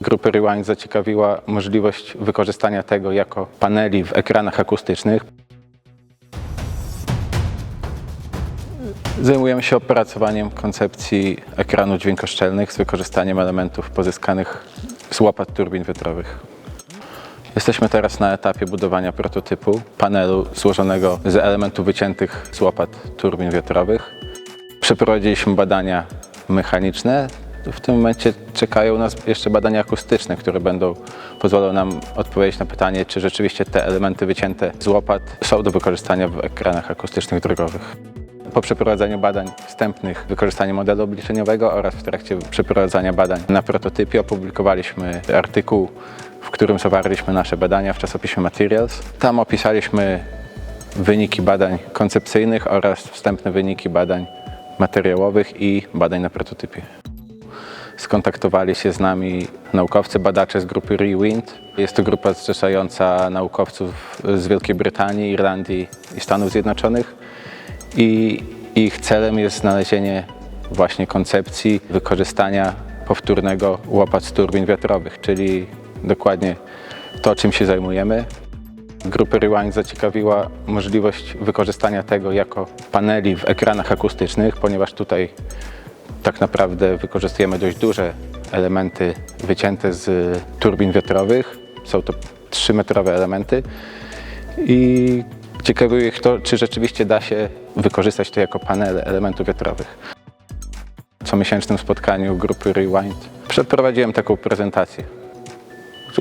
Grupy Rewind zaciekawiła możliwość wykorzystania tego jako paneli w ekranach akustycznych. Zajmujemy się opracowaniem koncepcji ekranów dźwiękoszczelnych z wykorzystaniem elementów pozyskanych z łopat turbin wiatrowych. Jesteśmy teraz na etapie budowania prototypu panelu złożonego z elementów wyciętych z łopat turbin wiatrowych. Przeprowadziliśmy badania mechaniczne. W tym momencie czekają nas jeszcze badania akustyczne, które będą pozwolą nam odpowiedzieć na pytanie, czy rzeczywiście te elementy wycięte z łopat są do wykorzystania w ekranach akustycznych drogowych. Po przeprowadzeniu badań wstępnych, wykorzystaniu modelu obliczeniowego oraz w trakcie przeprowadzania badań na prototypie opublikowaliśmy artykuł, w którym zawarliśmy nasze badania w czasopiśmie Materials. Tam opisaliśmy wyniki badań koncepcyjnych oraz wstępne wyniki badań materiałowych i badań na prototypie. Skontaktowali się z nami naukowcy, badacze z grupy Rewind. Jest to grupa zrzeszająca naukowców z Wielkiej Brytanii, Irlandii i Stanów Zjednoczonych. I ich celem jest znalezienie właśnie koncepcji wykorzystania powtórnego łopat z turbin wiatrowych, czyli dokładnie to, czym się zajmujemy. Grupy Rewind zaciekawiła możliwość wykorzystania tego jako paneli w ekranach akustycznych, ponieważ tutaj tak naprawdę wykorzystujemy dość duże elementy wycięte z turbin wiatrowych. Są to 3-metrowe elementy i ciekawi ich to, czy rzeczywiście da się wykorzystać to jako panele elementów wiatrowych. W comiesięcznym spotkaniu grupy Rewind przeprowadziłem taką prezentację.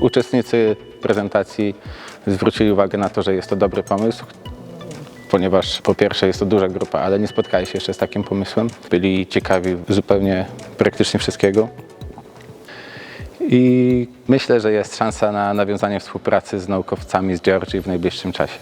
Uczestnicy prezentacji zwrócili uwagę na to, że jest to dobry pomysł, ponieważ po pierwsze jest to duża grupa, ale nie spotkali się jeszcze z takim pomysłem. Byli ciekawi zupełnie praktycznie wszystkiego. I myślę, że jest szansa na nawiązanie współpracy z naukowcami z Georgii w najbliższym czasie.